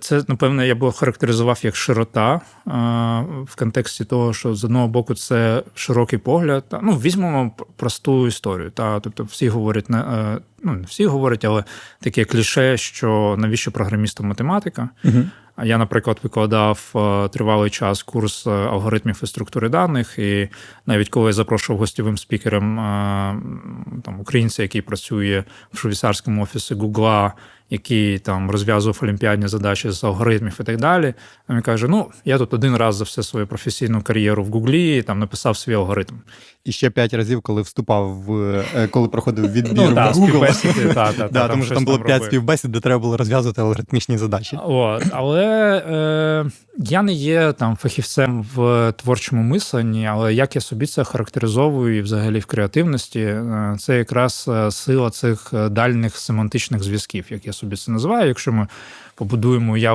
Це, напевно, я б охарактеризував як широта е, в контексті того, що з одного боку це широкий погляд. Ну, візьмемо просту історію. Та, тобто всі говорять, е, ну не всі говорять, але таке кліше, що навіщо програмістам математика. Угу. А Я, наприклад, викладав е, тривалий час курс алгоритмів і структури даних, і навіть коли я запрошував гостєвим спікером там українця, який працює в швейцарському офісі Гугла, який там розв'язував олімпіадні задачі з алгоритмів і так далі. Він каже: Ну, я тут один раз за всю свою професійну кар'єру в Гуглі там написав свій алгоритм. І ще п'ять разів, коли вступав в е, коли проходив відбір Ну, в та, Google. співбесіди, та, та, та, тому що там було п'ять співбесід, де треба було розв'язувати алгоритмічні задачі. От, але е, я не є там фахівцем в творчому мисленні, але як я собі це характеризовую і взагалі в креативності, е, це якраз е, сила цих дальних дальніх семантичних зв'язків, як я собі це називаю. Якщо ми побудуємо уяву